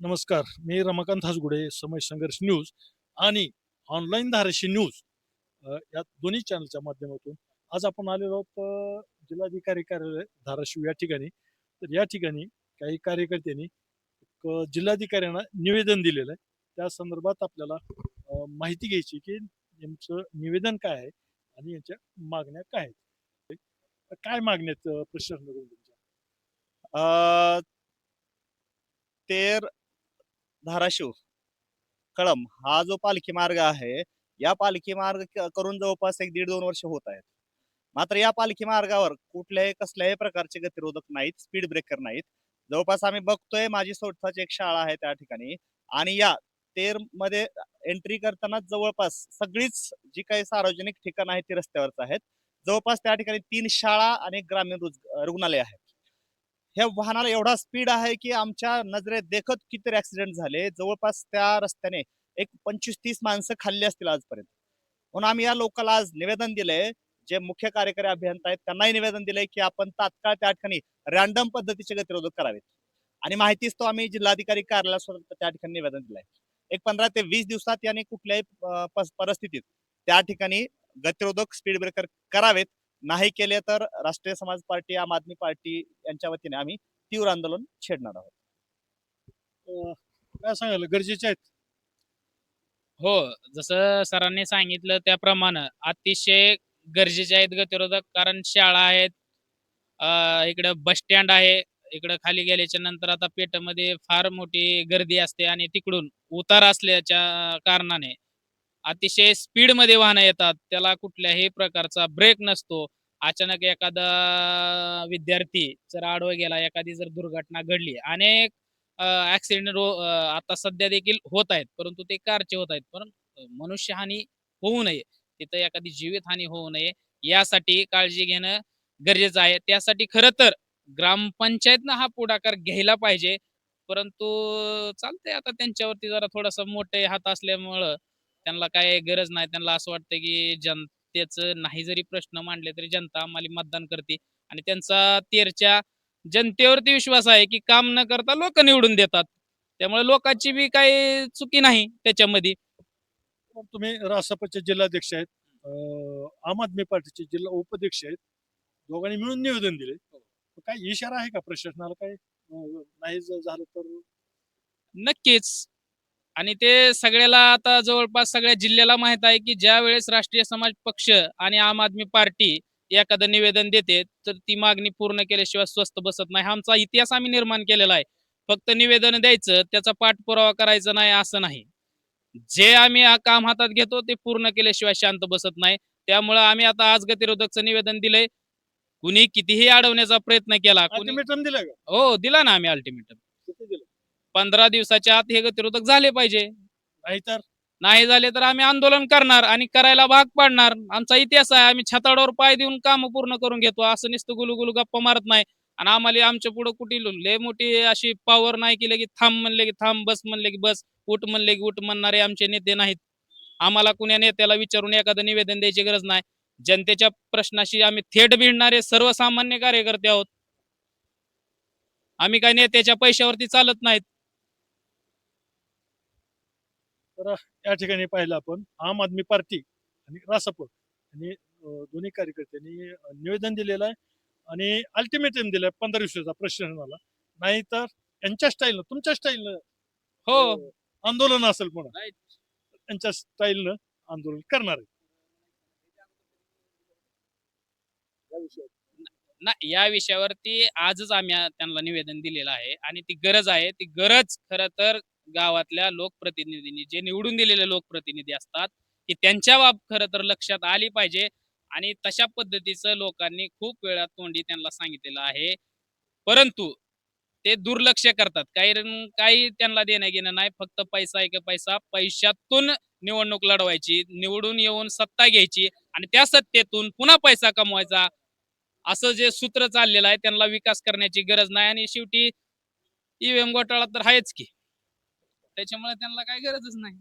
नमस्कार. मी रमाकांत हासगुडे समय संघर्ष न्यूज आणि ऑनलाईन धाराशी न्यूज या दोन्ही चॅनलच्या माध्यमातून आज आपण आलेलो आहोत जिल्हाधिकारी कार्यालय धाराशिव या ठिकाणी. तर या ठिकाणी काही कार्यकर्त्यांनी एक, जिल्हाधिकाऱ्यांना निवेदन दिलेलं आहे. त्या संदर्भात आपल्याला माहिती घ्यायची की यांचं निवेदन काय आहे आणि यांच्या मागण्या काय आहेत. काय मागण्यात प्रशासनाकडून तुमच्या? तेर धाराशिव. कळम हा जो पालखी मार्ग आहे या पालखी मार्ग करून जवळपास एक दीड दोन वर्ष होत आहेत. मात्र या पालखी मार्गावर कुठल्याही कसल्याही प्रकारचे गतिरोधक नाहीत स्पीड ब्रेकर नाहीत. जवळपास आम्ही बघतोय माझी स्वतःची एक शाळा आहे त्या ठिकाणी आणि या तेरमध्ये एंट्री करताना जवळपास सगळीच जी काही सार्वजनिक ठिकाणं आहेत ती रस्त्यावरच आहेत. जवळपास त्या ठिकाणी तीन शाळा आणि ग्रामीण रुग्णालय आहेत. ह्या वाहनाला एवढा स्पीड आहे की आमच्या नजरेत देखत किती ऍक्सिडेंट झाले. जवळपास त्या रस्त्याने एक पंचवीस तीस माणसं खाल्ली असतील आजपर्यंत. म्हणून आम्ही या लोकांना आज निवेदन दिलंय. जे मुख्य कार्यकारी अभियंता आहेत त्यांनाही निवेदन दिलंय की आपण तात्काळ त्या ठिकाणी रॅन्डम पद्धतीचे गतिरोधक करावेत. आणि माहितीच तो आम्ही जिल्हाधिकारी कार्यालयात त्या ठिकाणी निवेदन दिलंय. एक पंधरा ते वीस दिवसात याने कुठल्याही परिस्थितीत त्या ठिकाणी गतिरोधक स्पीड ब्रेकर करावेत. नाही केले तर राष्ट्रीय समाज पार्टी आम आदमी पार्टी यांच्या वतीने आम्ही तीव्र आंदोलन छेडणार आहोत. अ, काय सांगायला गरजेचे आहेत. हो जसं सरांनी सांगितलं त्याप्रमाणे अतिशय गरजेचे आहेत गतिरोधक. कारण शाळा आहेत इकडं बस स्टँड आहे. इकडं खाली गेल्याच्यानंतर आता पेठमध्ये फार मोठी गर्दी असते आणि तिकडून उतार असल्याच्या कारणाने अतिशय स्पीडमध्ये वाहनं येतात. त्याला कुठल्याही प्रकारचा ब्रेक नसतो. अचानक एखादा विद्यार्थी जर आडवा गेला एखादी जर दुर्घटना घडली अनेक ऍक्सिडेंट आता सध्या देखील होत आहेत परंतु ते कारचे होत आहेत. पण मनुष्यहानी होऊ नये. तिथं एखादी जीवितहानी होऊ नये यासाठी काळजी घेणं गरजेचं आहे. त्यासाठी खरं तर ग्रामपंचायतनं हा पुढाकार घ्यायला पाहिजे. परंतु चालतंय आता त्यांच्यावरती जरा थोडासा मोठे हात असल्यामुळं त्यांना काय गरज नाही. त्यांना असं वाटतं की जनतेचं नाही जरी प्रश्न मांडले तरी जनता आम्हाला मतदान करते. आणि त्यांचा तेरच्या जनतेवरती विश्वास आहे की काम न करता लोक निवडून देतात. त्यामुळे लोकांची बी काही चुकी नाही त्याच्यामध्ये. तुम्ही रासपचे जिल्हाध्यक्ष आहेत. आम आदमी पार्टीचे जिल्हा उपाध्यक्ष आहेत. दोघांनी मिळून निवेदन दिले. काय इशारा आहे का प्रशासनाला? काय नाही झालं तर? नक्कीच. आणि ते सगळ्याला आता जवळपास सगळ्या जिल्ह्याला माहीत आहे की ज्या वेळेस राष्ट्रीय समाज पक्ष आणि आम आदमी पार्टी एखादं निवेदन देते तर ती मागणी पूर्ण केल्याशिवाय स्वस्त बसत नाही. आमचा इतिहास आम्ही निर्माण केलेला आहे. फक्त निवेदन द्यायचं त्याचा पाठपुरावा करायचा नाही असं नाही. जे आम्ही काम हातात घेतो ते पूर्ण केल्याशिवाय शांत बसत नाही. त्यामुळं आम्ही आता आज गतिरोधकचं निवेदन दिलंय. कुणी कितीही अडवण्याचा प्रयत्न केला हो दिला ना आम्ही अल्टिमेटम पंधरा दिवसाच्या आत हे गतिरोधक झाले पाहिजे. नाहीतर नाही झाले तर आम्ही आंदोलन करणार आणि करायला भाग पाडणार. आमचा इतिहास आहे आम्ही छताडावर पाय देऊन काम पूर्ण करून घेतो. असं नुसतं गुलू गुलू गप्पा मारत नाही. आणि आम्हाला आमच्या पुढे कुठे लय मोठी अशी पॉवर नाही की की थांब म्हणले की थांब बस म्हणले की बस उठ म्हणले की उठ म्हणणारे आमचे नेते नाहीत. आम्हाला कुण्या नेत्याला विचारून एखादं निवेदन द्यायची गरज नाही. जनतेच्या प्रश्नाशी आम्ही थेट भिडणारे सर्वसामान्य कार्यकर्ते आहोत. आम्ही काय नेत्याच्या पैशावरती चालत नाहीत. या ठिकाणी पाहिलं आपण आम आदमी पार्टी आणि रासप आणि दोन्ही कार्यकर्त्यांनी निवेदन दिलेलं आहे आणि अल्टिमेटम दिलंय पंधरा दिवसाचा प्रशासनाला नाहीतर यांच्या स्टाईलनं तुमच्या स्टाईलनं हो. आंदोलन असेल पुन्हा Right. त्यांच्या स्टाईलनं आंदोलन करणार आहे. ना या विषयावरती आजच आम्ही त्यांना निवेदन दिलेलं आहे आणि ती गरज आहे. ती गरज खर तर गावातल्या लोकप्रतिनिधींनी जे निवडून दिलेले लोकप्रतिनिधी असतात की त्यांच्या बाब खरं तर लक्षात आली पाहिजे. आणि तशा पद्धतीचं लोकांनी खूप वेळा तोंडी त्यांना सांगितलेलं आहे. परंतु ते दुर्लक्ष करतात. काही काही त्यांना देणं घेणं नाही. फक्त पैसा एक पैसा पैशातून निवडणूक लढवायची निवडून येऊन सत्ता घ्यायची आणि त्या सत्तेतून पुन्हा पैसा कमवायचा. असं जे सूत्र चाललेलं आहे त्यांना विकास करण्याची गरज नाही. आणि शेवटी ईव्हीएम घोटाळा तर आहेच की. त्याच्यामुळे त्यांना काही गरजच नाही.